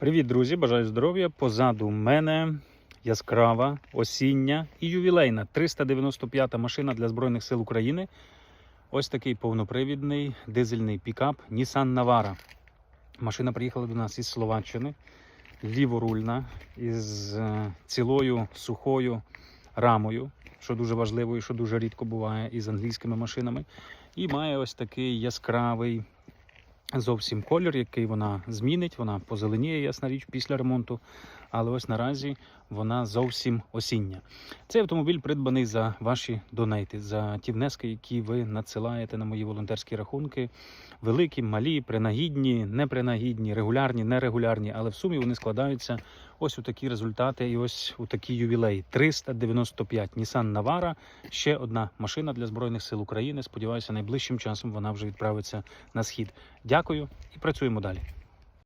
Привіт, друзі! Бажаю здоров'я. Позаду мене яскрава, осіння і ювілейна 395-та машина для Збройних сил України. Ось такий повнопривідний дизельний пікап Nissan Navara. Машина приїхала до нас із Словаччини, ліворульна, із е, цілою сухою рамою, що дуже важливо і що дуже рідко буває із англійськими машинами. І має ось такий яскравий зовсім колір, який вона змінить. Вона позеленіє, ясна річ, після ремонту. Але ось наразі вона зовсім осіння. Цей автомобіль придбаний за ваші донейти, за ті внески, які ви надсилаєте на мої волонтерські рахунки. Великі, малі, принагідні, непринагідні, регулярні, нерегулярні, але в сумі вони складаються ось у такі результати і ось у такі ювілеї. 395 Nissan Navara. Ще одна машина для Збройних сил України. Сподіваюся, найближчим часом вона вже відправиться на схід. Дякую і працюємо далі.